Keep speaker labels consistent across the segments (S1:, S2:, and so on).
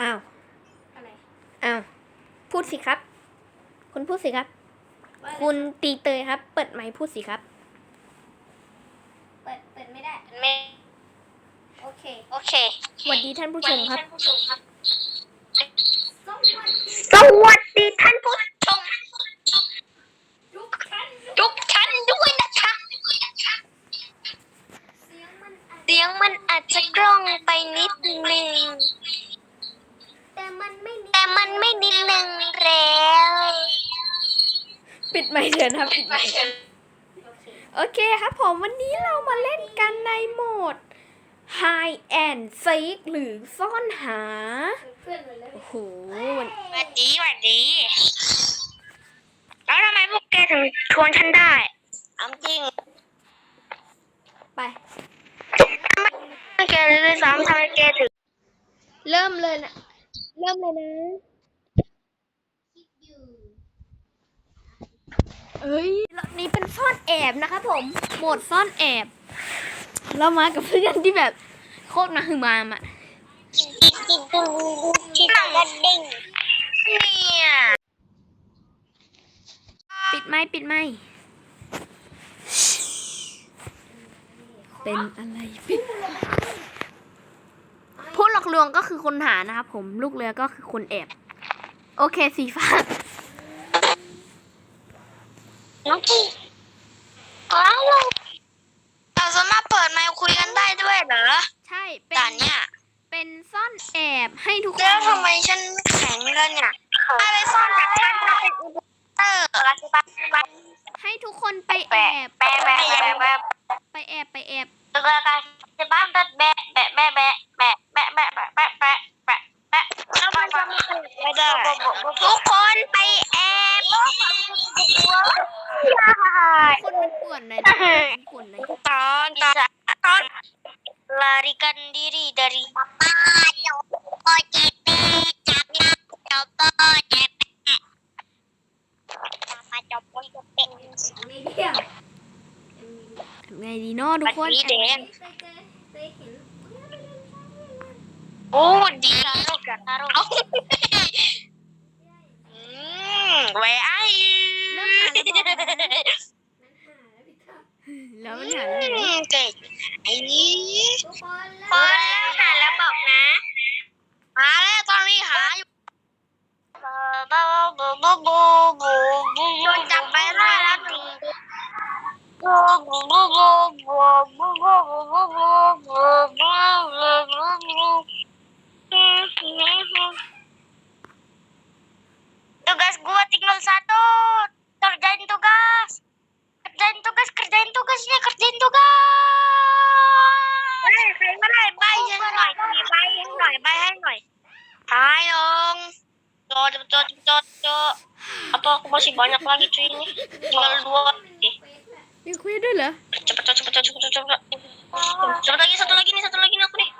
S1: อ้าว
S2: อะไร
S1: อ้าว พูดสิครับ คุณพูดสิครับ
S2: ว่าอะไร
S1: คุณตีเตยครับ เปิดไมค์พูดสิครับ
S2: เปิด เปิดไม่ได้
S3: ไม่
S2: โอเค
S3: โอเค
S1: สวัสดีท่านผู้ชมครับ
S2: สวัสดี
S3: สวัสดีท่านผู้ชม
S2: ทุกท่าน
S3: ทุกท่านด้วยนะคะ
S2: เสียงมันอาจ
S3: เสียงมันอาจจะกล้องไปนิดนึง
S2: แต่ มันไม่นิด
S3: แต่มันไม่นิดนึงแล้ว
S1: ปิดไมค์เถอะนะครับปิดไมค์
S2: โอเค
S1: โอเคครับผมวันนี้เรามาเล่นกันในโหมด Hide and Seek หรือซ่อนหา
S2: เพื่อนเลยเลย
S1: โอ้โหวัน
S3: สวัสดีสวัสดี แล้วทำไมพวกแกถึงชวนฉันได้เอาจริง
S1: ไป
S3: ไม่แกเลยด้วยซ้ำทำไมแกถึง
S1: เริ่มเลยนะ เริ่มเลยนะ
S2: คิดอยู่
S1: เอ้ยรอบนี้เป็นซ่อนแอบนะครับผม โหมดซ่อนแอบ เรามากับเพื่อนที่แบบโคตรมาคือมามอะ
S3: ที่ต่างกันดิ่งเนี่ย
S1: ปิดไม้ปิดไม้เป็นอะไรเป็นผู้ห ลอกลวงก็คือคนหานะครับผมลูกเรือก็คือคนแอบโอเคสีฟ้า
S3: น้องพี่อ้าวเราสามารถเปิดไมค์คุยกันได้ด้วยเหรอ
S1: ใช่เป็
S3: ด่านนเนี่ย
S1: เป็นซ่อนแอบให้ทุกค
S3: แล้ว
S1: น
S3: ทำไมฉันไม่แข็งเลยเนี่ยอะไรซ่อนจากฉันถ้าเป็นอินเตอร์อะไรบ้าง
S1: ให้ทุกคนไปแอ
S3: แปะ
S1: บ
S3: แปะแปะแปะแปะ
S1: ไปแอบไปแอบ
S3: ตัวการจะบ้านแปะแปะแปะแปะแปะ sendiri dari mama Jopo JP jangan Jopo JP
S2: mama Jopo JP ทำ
S1: ไงดีเนาะทุกคน
S3: มันสีแด
S2: ง
S3: โอ้
S1: แล้วบอกนะ
S2: แล้วมันหาแล้วพี่ท็อป
S1: แล้วมันหาแล้ว
S3: อืมเก่งไอ้นี่
S2: ทุกคน
S3: พอแล้วหาแล้วบอกนะหาแล้วตอนนี้หาอยู่บูบูบูบูบูบูโดนจับไปได้แล้วจริงบูบูบูบูบูบูบูบูบูบูบูบู Tugas gua tinggal satu. Kerjain tugas. Kerjain tugas, kerjain tugasnya, kerjain tugas. Eh, saya mana? Bay ให้หน่อยมีใบให้หน่ อยใบให้หน่อยทาย dong. Cepet, cepet, cepet, cepet. Atau aku masih banyak lagi cuy ini. Tinggal dua. Oke.
S1: มีคุยด้วยเหรอ
S3: Cepet, cepet, cepet, cepet, cepet, cepet. Cepet lagi, satu lagi nih, satu lagi nih aku nih.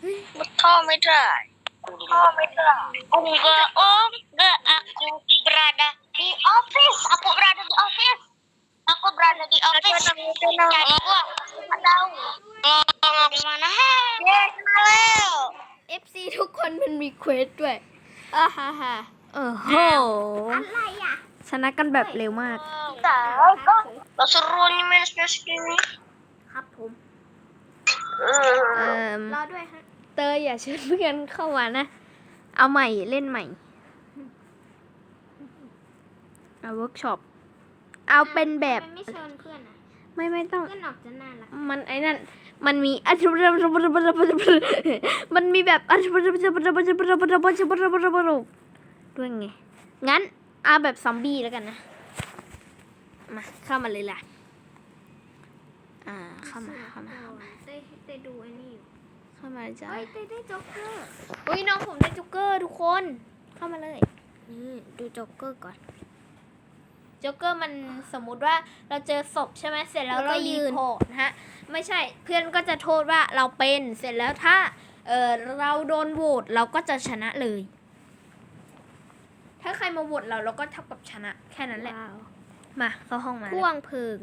S1: เฮ้ย
S3: Betul, Medra. Oh, Medra. Enggak, Om. Enggak, aku berada di office. Aku berada di office. Aku berada di office. Cari gua. Nggak tahu. Ngomong di mana? Yes, halo.
S1: FC ทุกคนมันมีเควสด้วยอ่าฮ่าฮ่าเออโห
S2: อะไรอะ
S1: ชนะกันแบบเร็วมาก
S3: Tahu kok. Lo seru nih minus-minus gini.
S2: ครับผม
S1: เอ่อ
S2: รอด้วยฮะ
S1: เตยอย่าเชิญเพื่อนเข้ามานะ เอาใหม่เล่นใหม่ เอาเวิร์กช็อป เอาเป็นแบบ
S2: ทำไมไม่เชิญเพื่อนอะ
S1: ไม่ไม่ต้อง
S2: เพื่อนออกจะน่ารัก
S1: มันไอ้นั่น มันมีมันมีแบบด้วยไง งั้นเอาแบบซอมบี้แล้วกันนะ มาเข้ามาเลยล่ะ อ่าเข้ามาเข้ามาเข้ามา
S2: เต้เต้ดูไอ้นี่อยู่
S1: เข้ามาเลยจ้า
S2: เฮ้ยเต้ได้จ็อกเกอร์
S1: อุ้ยน้องผมได้จ็อกเกอร์ทุกคน เข้ามาเลย นี่ดูจ็อกเกอร์ก่อน จ็อกเกอร์มันสมมุติว่าเราเจอศพใช่ไหมเสร็จแล้ว
S2: แล้วก็
S1: เรา
S2: ยื
S1: ยืน
S2: น
S1: โผล่นะฮะไม่ใช่เพื่อนก็จะโทษว่าเราเป็นเสร็จแล้วถ้าเออเราโดนโหวตเราก็จะชนะเลย ถ้าใครมาโหวตเราเราก็เท่ากับชนะแค่นั้นแหละมาเข้าห้องมา
S2: ผู้วางเพลิง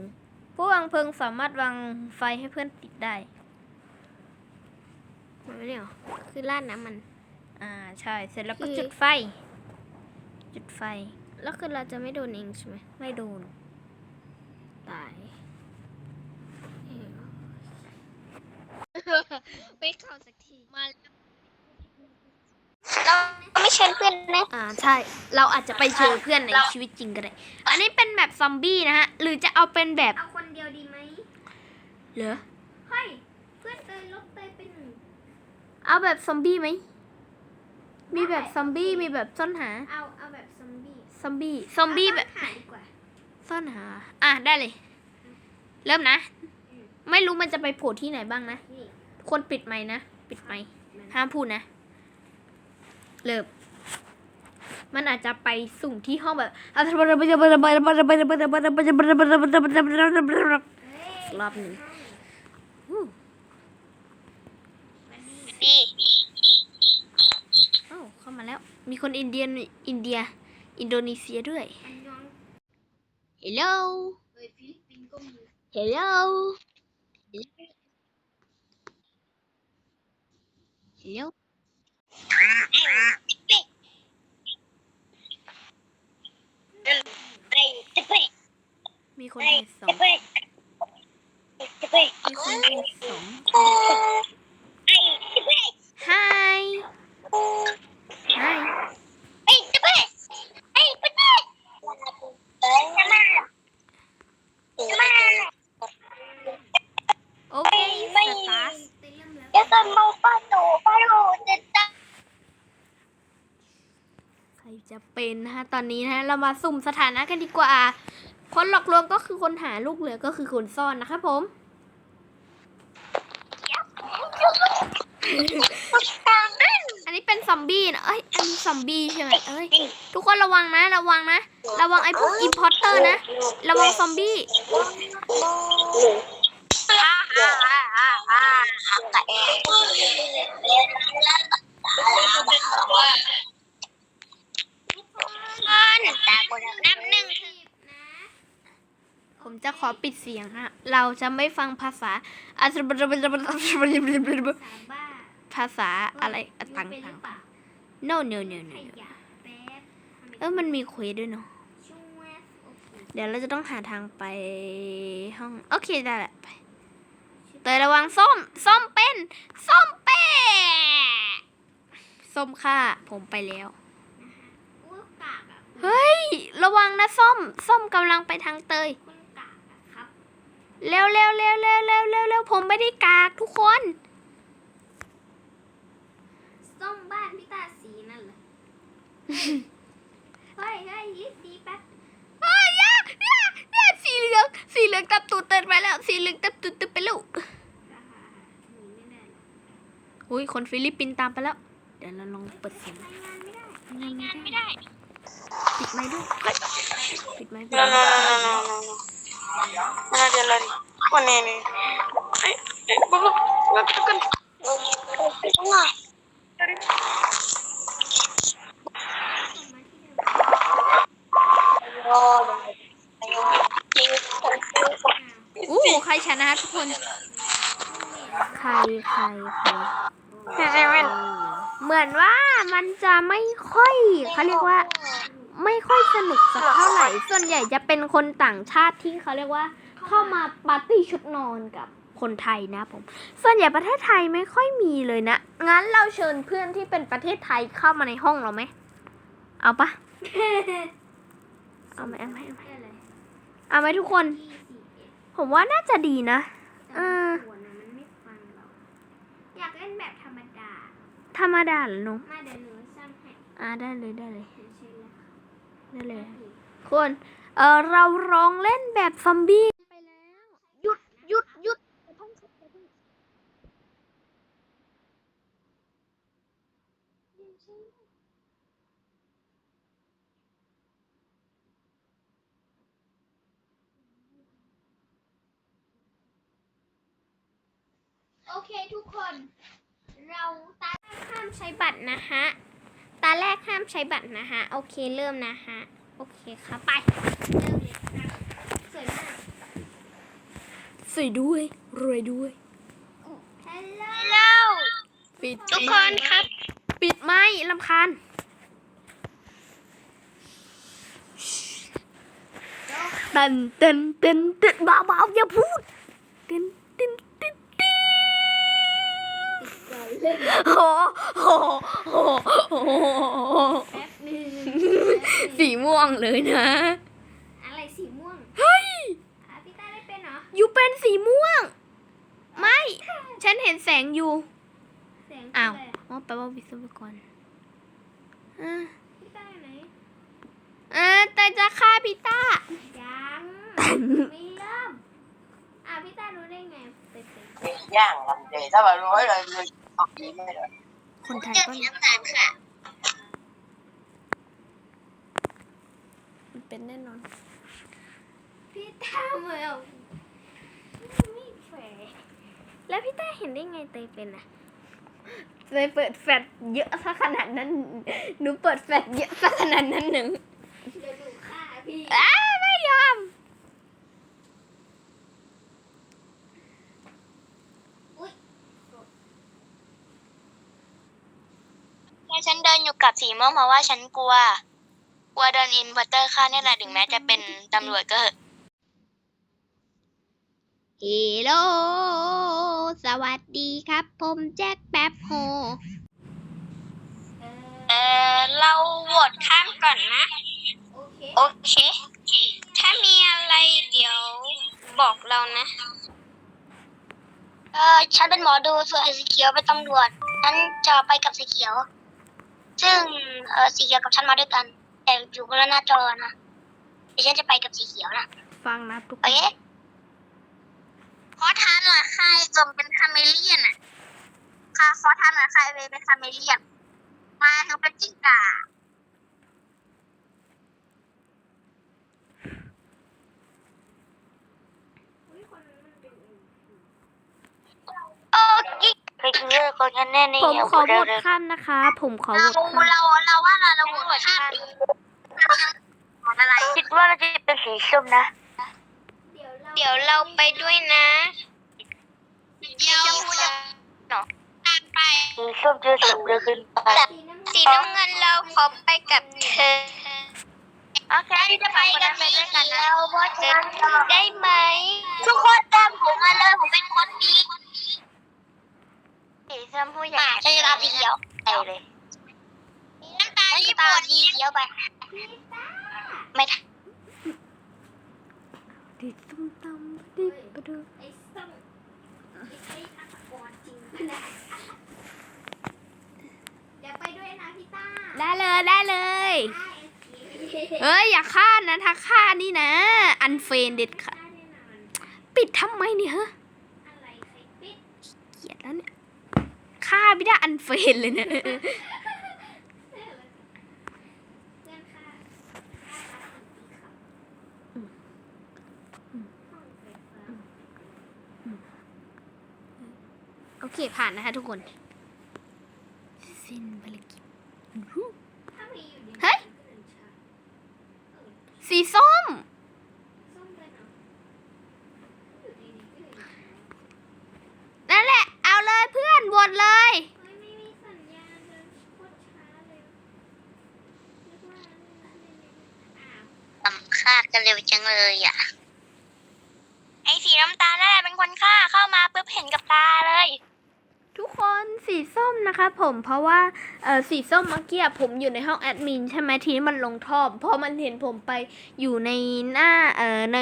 S1: ผู้วางเพลิงสามารถวางไฟให้เพื่อนติดได้
S2: ไหนมันไม่ได้เหรอคือราดน้ำมัน
S1: อ่าใช่เสร็จแล้วก็
S2: คือ
S1: จุดไฟ จุดไฟ
S2: แล้วคือเราจะไม่โดนเองใช่ไหม
S1: ไม่โดน
S2: ตายเออ
S3: ไม่เข้าสักทีมาเราไม่เชิญเพื่อนนะ
S1: อ่าใช่ เราอาจจะไปเจอเพื่อนในชีวิตจริงก็ได้ อันนี้เป็นแบบซอมบี้นะฮะ หรือจะเอาเป็นแบบ
S2: เอาคนเดียวดีไหม
S1: เหรอ
S2: เฮ้ยเพื่อนเตยลบเตยไปหนึ่ง
S1: เอาแบบซอมบี้ไหม มีแบบซอมบี้ มีแบบซ่อนหา
S2: เอา เอาแบบซ อมบี้
S1: ซอมบี้ซอมบี้แบบ
S2: เอาต้นขาดีกว่า
S1: ซ่อนหา อะได้เลย เริ่มนะ ไม่รู้มันจะไปโผล่ที่ไหนบ้างนะ
S2: นี่
S1: ทุกคนปิดไมค์นะ ปิดไมค์ห้ามพูดนะ เริ่มมันอาจจะไปสุ่มที่ห้องแบบรอบหนึ่ง
S3: ดี
S1: เอ้าเข้ามาแล้ว มีคนอินเดียนอินเดีย อินโดนีเซียด้วย
S2: อันยอง
S1: Hello
S2: เอ้ยฟิลิปปินส์ก็มี
S1: Hello Hello มีคนไทยสอง มีคนไทยสอง Hi Hi โอเคสตาร์ท
S2: เตยเริ่มแล้ว
S3: จะสมองป้าโตป้าโตจะตั้ง
S1: ใคร จะเป็นนะฮะตอนนี้นะฮะเรามาสุ่มสถานะกันดีกว่า คนหลอกลวงก็คือคนหาลูกเหลือก็คือคนซ่อนนะครับผมอันนี้เป็นซอมบี้นะเอ้ยอันนี้ซอมบี้ใช่ไหมเอ้ยทุกคนระวังนะ ระวังนะ ระวังไอ้พวกอิมพอร์เตอร์นะ ระวังซอมบี้
S3: ฮ่าฮ่าฮ่าฮ่าฮ่า แต่เองตาบนนับหนึ่ง
S2: สิบนะ
S1: ผมจะขอปิดเสียงฮะ เราจะไม่ฟังภาษาอาซาบ
S2: สามบ้า
S1: ภาษาอะไรต่าง
S2: ต่า
S1: ๆ no no no no
S2: ยะแป๊บ
S1: เออมันมีเควสด้วยเนาะ
S2: เดี๋
S1: ยวเราจะต้องหาทางไปห้อง โอเคได้แหละไปเตยระวังส้ม ส้มเป็น ส้มเป็นส้มค่ะ ผมไปแล้ว เฮ้ย ระวังนะส้ม ส้มกำลังไปทางเตย
S2: คุณกากอะครับ
S1: เร็วเร็วเร็วเร็วเร็วเร็วเร็วผมไม่ได้กากทุกคน
S2: ส้มบ้านพี่ตาสีนั่นเหรอ เฮ้ยเฮ้ยยิบดีแป๊บ
S1: เฮ้ยยากยากยากสีเหลือง สีเหลืองตับตูดเตินไปแล้ว สีเหลืองตับตูดเตินไปแล้ว
S2: ราคาหนีไม่ได้หรอก
S1: อุ้ยคนฟิลิปปินส์ตามไปแล้ว เดี๋ยวเราลองเปิดเสียง
S2: รายงานไม่ได้
S1: รายงาน
S3: ไม่ได้
S1: ปิดไมค์ด้วยปิดไมค์ปิด
S4: No,
S1: ไม
S4: no,
S1: ค์
S4: no, no, no, no, no. Nadie, nadie. Ponene. Ay, ay, vamos, vamos, vamos.
S1: อู้ใครชนะทุกคน ใครใครใคร
S4: Sí, sí, ven.
S1: เหมือนว่ามันจะไม่ค่อยเขาเรียกว่า ไม่ค่อยสนุกสักเท่าไหร่ ส่วนใหญ่จะเป็นคนต่างชาติที่เขาเรียกว่า เข้ามาปาร์ตี้ชุดนอนกับคนไทยนะผม ส่วนใหญ่ประเทศไทยไม่ค่อยมีเลยนะ งั้นเราเชิญเพื่อนที่เป็นประเทศไทยเข้ามาในห้องเราไหม เอาปะเอาไหมเอาไหมเอาไหม
S2: ได้เลย
S1: เอาไหมทุกคน
S2: ยี่สี่เอ็ด
S1: ผมว่าน่าจะดีนะ
S2: แต่มันปวดนะมันไม่ฟังเราอยากเล่นแบบธรรมดา
S1: ธรรมดาเหรอหนุ
S2: มาเดี๋ยวหนูสร้างให้
S1: อ่าได้เลยได้เลย
S2: เดี๋ยวเชิญเลยค่ะ
S1: ได้เลยคุณเออเราลองเล่นแบบซอมบี้ไปแล้วหยุดหยุดหยุด
S2: โอเคทุกคน เราตาแรกห้ามใช้บัตรนะฮะ ตาแรกห้ามใช้บัตรนะฮะ โอเคเริ่มนะฮะ โอเคครับไป เริ่มเลยครับสวยมาก
S1: สวยด้วย รวยด้วย
S2: ฮัลโหล
S3: แล้ว
S1: ฟิปิด
S3: ทุกคนครับ
S1: ปิดไม่ลำคาญเต้นเต้นเต้นเต้นเบาๆอย่าพูดเต้น โอ้โหโอ้โหโอ้โห
S2: แป๊บหนึง
S1: สีม่วงเลยนะ
S2: อะไรสีม่วง
S1: เฮ้ย
S2: อะพี่ต้าได้เป็นเหรอ
S1: อยู่เป็นสีม่วง ไม่ ฉันเห็นแสงอยู่
S2: แสง
S1: อ้าว
S2: คืออะไร
S1: อ๋อแปลว่าวิศวกรอ่า
S2: พี่ต้าอยู่ไหน
S1: อ่าแต่จะฆ่าพี่ต้า
S2: ยังไม่เริ่มอะพี่ต้ารู้ได้ไงเป็นเป็น
S4: ย่างลำเจถ้าแบบร้อยเลย เลยออกนี้ไม่เลย
S1: คนไทย
S3: เจอ
S1: ก็
S3: สีน้ำตาลค่ะ
S1: มันเป็นแน่นอน
S2: พี่ต้าเหมือนไม่แฝงแล้วพี่ต้าเห็นได้ไงเตยเป็นอะ
S1: เลยเปิดแฟลชเยอะซะขนาดนั้น หนูเปิดแฟลชเยอะซะขนาดนั้นหนึ่ง
S2: เดี๋ยวดูฆ่าพี่
S1: อ้าไม่ยอม
S3: ฉันเดินอยู่กับสีม่วงเพราะว่าฉันกลัว กลัวโดนอินเวอร์เตอร์ฆ่าเนี่ยแหละถึงแม้จะเป็นตำรวจก็เหอะ
S2: ฮัลโหลสวัสดีครับ ผมแจ็คแป๊บโฮ
S3: เออเราโหวตข้ามก่อนนะ
S2: โอเค
S3: โอเค ถ้ามีอะไรเดี๋ยวบอกเรานะ เออฉันเป็นหมอดูส่วนไอ้สีเขียวเป็นตำรวจฉันจะไปกับสีเขียว ซึ่งเออสีเขียวกับฉันมาด้วยกัน แต่อยู่คนละหน้าจอนะเดี๋ยวฉันจะไปกับสีเขียวนะ
S1: ฟังนะทุกค
S3: โอนเคขอทานหน่อยใครจมเป็นคาเมเลียนอะค่ะขอทานหน่อยใครเป็นคาเมเลียน มาคือเป็นจิ้งก่าโอ้ย คือคนกันแน่นี่
S1: ผมขอโหวตข้ามนะคะ ผมขอโหวตข้าม
S3: เราเราว่าเราเราโหวตข้ามอะไรคิดว่าเราจะเป็นสีส้มนะ
S2: เดี๋ยวเรา
S3: ไปด้วยนะเดี๋ยวจะตามไป
S4: สีส้มจอสุกเลยขึ้นไป
S2: สีน้ำเงิน
S3: สีน้ำเงินเราขอไปกับเธอโอเคจะไปกันไปด้วยกันนะได้ไหม ทุกคนตามผมมาเลยผมเป็นคนดี สีชมพูอยากจะรับสีเขียวไปเลยน้ำตาลญี่ปุ่นสีเขียวไป ไม่ทัน
S1: ดิดตุ้มตำดิบปะดู
S2: ไอ้ส้มไอ้ไอ้ฆาตกรจริงปะเนี่ยเดี๋ยวไปด้วยนะพี่ต้า
S1: ได้เลยได้เลย
S2: ได้โอเค
S1: เอ้ยอย่าฆ่านะถ้าฆ่านี่นะ อันเฟนเด็ดค่ะ
S2: ได้แน่นอน
S1: ปิดทำไมเนี่ยฮะ
S2: อะไรใครปิด
S1: เกลียดแล้วเนี่ย ฆ่าไม่ได้อันเฟนเลยนะ
S2: เพื่อนค่ะห้อา
S1: โอเคผ่านนะคะทุกคนภารกิจ
S2: ถ้ามีอยู่ดี
S1: เฮ้ย
S2: ก็เดินช้าเออ
S1: สีส้ม
S2: ส้มด้วยเนาะอยู่ดีๆก็เดินช้า
S1: นั่นแหละ เอาเลยเพื่อนโหวตเลย
S2: เฮ้ยไม่มีสัญญาณเดินโคตรช้าเลยนึกว่านั่นนั่นนี่อ้าว
S3: ทำฆ่า กันเร็วจังเลยอะ ไอ้สีน้ำตาลนั่นแหละเป็นคนฆ่าเข้ามาปุ๊บเห็นกับตาเลย
S1: ทุกคนสีส้มนะคะผมเพราะว่าเออสีส้มเมื่อกี้อะผมอยู่ในห้องแอดมินใช่ไหมทีนี้มันลงท่อพอมันเห็นผมไปอยู่ในหน้าเอ่อใน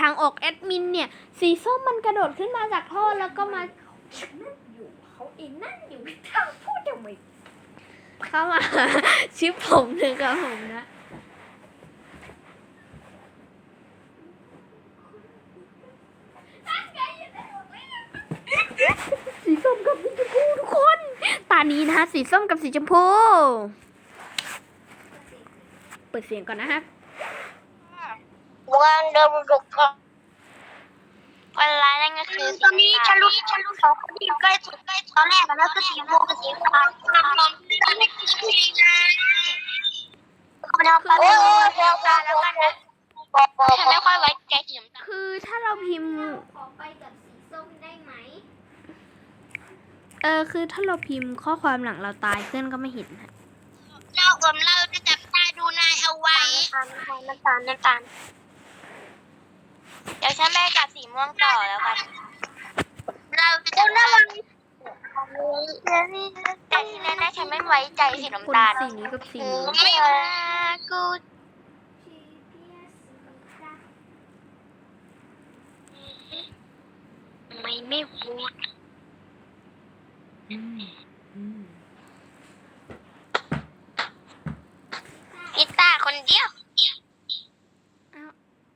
S1: ทางออกแอดมินเนี่ย สีส้มมันกระโดดขึ้นมาจากท่อแล้วก็มา
S2: นั่นอยู่เขาเองนั่นอยู่ไม่ต้องพูดทำไม
S1: เข้ามาชื่อผมเลยครับผมนะ สีส้มกับสีชมพูทุกคน ตานี้นะคะสีส้มกับสีชมพู เปิดเสียงก่อนนะครับ
S3: วางเดิมรุกก็คนร้ายนั่นก็คือตอนนี้ฉันรู้ฉันรู้สองคนที่อยู่ใกล้สุดใกล้ตอนแรกอะนะคือสีม่วงกับสีฟ้าทำนมตอนนี้คือสีแดงเขาไม่เอาไปโอ้ยแถวกันแล้วกันนะฉันไม่ค่อยไว้ใจสีน้ำตาล
S1: คือถ้าเราพิมพ์
S2: เราขอไปกับสีส้มได้ไหม
S1: เออคือถ้าเราพิมพ์ข้อความหลังเราตายเพื่อนก็ไม่เห็นนะ
S3: เราผมเราจะจับตาดูนายเอาไว้
S2: น้ำตาลน้ำตาล
S3: เดี๋ยวฉันแม่กับสีม่วงต่อแล้วกัน เราจะจับตาแต่ที่แน่ๆฉันไม่ไว้ใจสี
S1: คน
S3: น้ำตาล
S1: สีนี้กับสีนี้
S3: ไม่มากูไม่ไม่พูด กีตาร์คนเดียว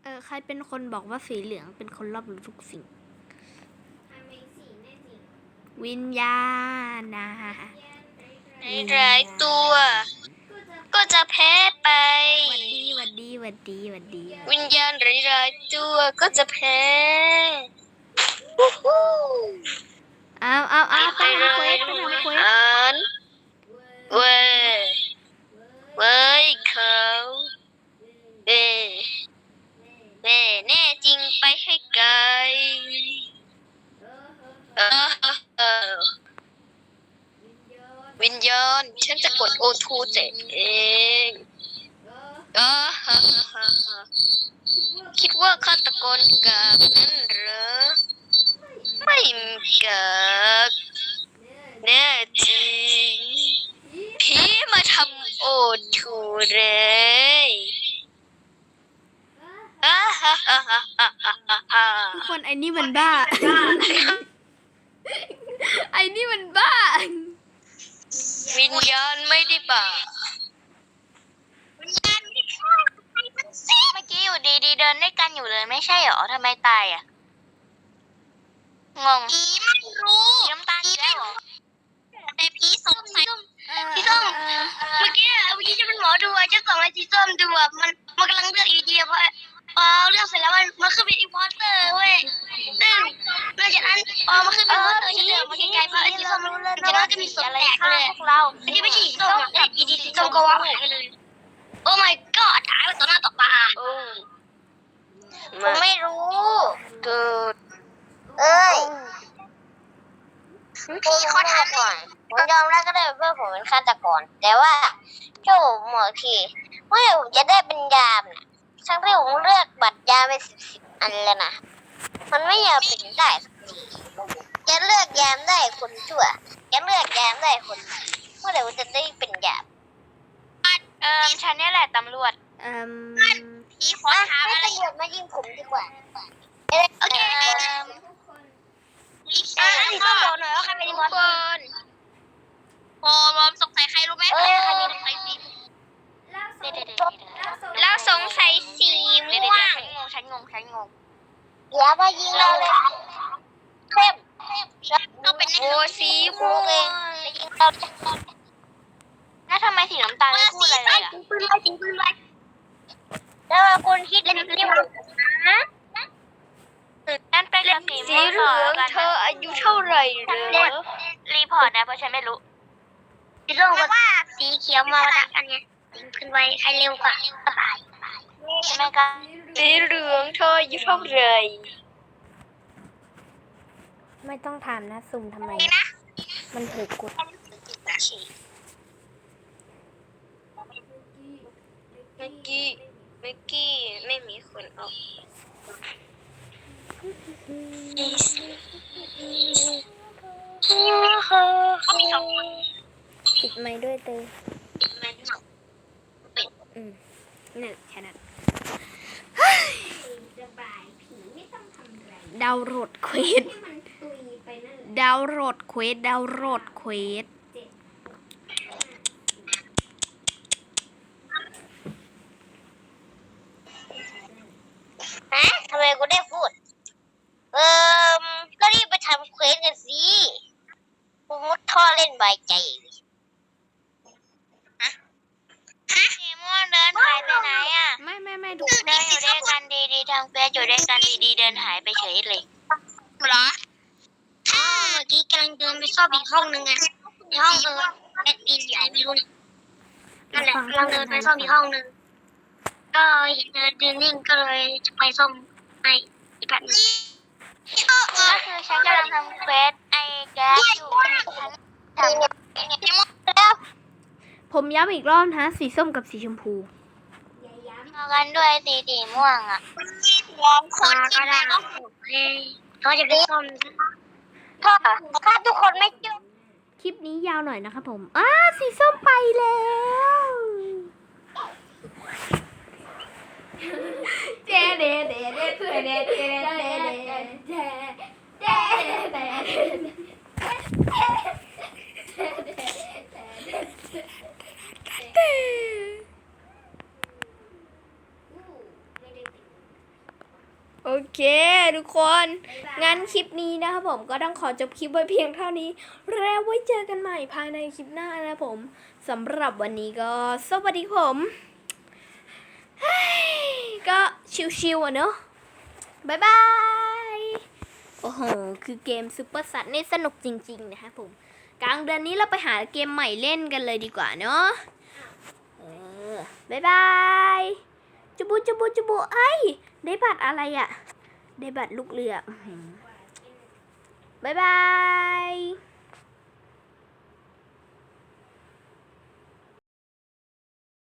S1: เออใครเป็นคนบอกว่าสีเหลืองเป็นคนรอบรู้ทุกสิ่ง วิญญาณนะ
S3: ในหลายตัว ก็จะแพ้ไป
S1: หวัดดีหวัดดีหวัดดีหวัดดี
S3: วิญญาณหลายๆตัวก็จะแพ้
S1: เอาเอาเอาไปทำเควสไปทำเควส
S3: อ่านเว้ยเว้ยเขาเอ้แน่แน่จริงไปให้ไกลเออเออวิญญาณฉันจะกดโอทูเจ็ดเองเออฮะฮะฮะฮะคิดว่าฆาตกรกากนั่นเหรอ ไม่กากแน่จริงผีมาทำโอทูเลยอ่าฮ่าฮ่าฮ่าฮ่าฮ่าฮ่า
S1: ทุกคนไอ้นี่มันบ้า ไอ้นี่มันบ้า
S3: วิญญาณไม่ได้ป่าวิญญาณไม่ใช่เมื่อกี้อยู่ดีๆเดินด้วยกันอยู่เลยไม่ใช่เหรอทำไมตายอะ งงผีไม่รู้ น้ำตาลอีกแล้วเหรอแต่ผีสงสัยพี่ส้มเมื่อกี้อะเมื่อกี้จะเป็นหมอดูอะจะส่องไอ้สีส้มดูอะมันมันกำลังเลือกอยู่ดีๆพอพอเลือกเสร็จแล้วมันมันขึ้นเป็นอีพอสเตอร์เว้ยซึ่งหลังจากนั้นพอมันขึ้นเป็นอีพอสเตอร์ฉันเดินมาไกลๆเพราะไอ้สีส้มมันจากนั้นก็มีศพแตกเลยเราไม่ใช่ไม่ใช่สีส้มอะอีดีสีส้มก็ว่าหายไปเลยโอ้ my god หายไปต่อหน้าต่อตาผมไม่รู้เกิด เอ้ย พี่ขอถามหน่อยผมยอมรับก็ได้ว่าผมเป็นฆาตกร แต่ว่าเจ้าหมอทีเมื่อผมจะได้เป็นยามนะทั้งที่ผมเลือกบัตรยามไปสิบสิบอันแล้วนะ มันไม่ยอมเป็นได้สักทีจะเลือกยามได้คนชั่วจะเลือกยามได้คนดีเมื่อไหร่ผมจะได้เป็นยามเออฉันนี่แหละตำรวจ
S1: เอ่ม
S3: พี่ขอถามอะไรตำรวจมายิงผมดีกว่า โอเคอ่าพี่ก็บอกหน่อยว่าใครเป็นคนพอรอมสงสัยใครรู้ไหมเออใครมีสงสัยสีแล้วสงสัยสีม่วงฉันงงฉันงงเดี๋ยวมายิงเราเลยเข้มก็เป็นโอ้สีม่วงจะยิงเราแล้วทำไมสีน้ำตาลไม่พูดอะไรเลยอะปืนไล่ยิงปืนไล่แล้วคุณคิดเล่นเล่นนะ นั่นเป็นสีม่วงเหลืองเธออายุเท่าไหร่เหรอรีพอร์ตนะเพราะฉันไม่รู้ สีส้มกับสีเขียวมาประกันไงยิงขึ้นไว้ใครเร็วกว่าก็ตายใช่ไหมคะสีเหลืองเธออายุเท่าไหร
S1: ไม่ต้องถามนะสุ่มทำไม มันถูกกด
S3: เมื่อกี้เมื่อกี้ไม่มีคนออก เขามีสองคน
S1: ปิดไม้ด้วยเตยอืมนี่นแหละแค่นั้น
S2: ระบายผีไม่ต้องทำอะไร
S1: ดาวโหลดเควส
S2: ให้มันตุยไปนั่นแหละ
S1: ดาวโหลดเควสดาวโหลดเควส
S3: ฮะทำไมกูได้พูด เอ่อก็รีบไปทำเควสกันสิกูมุดท่อเล่นใบายใจเลยฮะฮะเดมอนเดินหายไปไหนอะ
S1: ไม่ไม่ไม่ทุก
S3: เดินอยู่ด้วยกันดีๆทำเควสอยู่ด้วยกันดีๆเดินหายไปเฉยเลยเหรอถ้าเมื่อกี้กำลังเดินไปซ่อมอีกห้องนึงไงในห้องเออแอดมินใหญ่ไม่รู้เนี่ยนั่นแหละกำลังเดินไปซ่อมอีกห้องนึงก็เห็นเดินเดินนิ่งก็เลยจะไปซ่อมให้อีกแบบนึงก็คือฉันกำลังทำเควสไอ้แก๊สอยู่ ฉันทำที่หมดแล้ว
S1: ผมย้ำอีกรอบนะสีส้มกับสีชมพู
S3: มากันด้วยสีสีม่วงอะคนที่ไม่ต้องเขาจะเป็นส้มถ้าถ้าทุกคนไม่จุด
S1: คลิปนี้ยาวหน่อยนะครับผมอ้าสีส้มไปแล้วเจเดเดเดเดเดเดเดเดเดเด โอเค ทุกคน งั้นคลิปนี้นะครับผมก็ต้องขอจบคลิปไว้เพียงเท่านี้ แล้วไว้เจอกันใหม่ภายในคลิปหน้านะผมสำหรับวันนี้ก็สวัสดีผมก็ชิวๆอะเนอะบ๊ายบาย โอ้โห คือเกมซูเปอร์ซัตนี่สนุกจริง ๆ นะคะผม กลางเดือนนี้เราไปหาเกมใหม่เล่นกันเลยดีกว่าเนาะเออบ๊ายบายจุบุจุบุจุบุไอ้ยได้บัตรอะไรอะได้บัตรลูกเรือบ๊ายบาย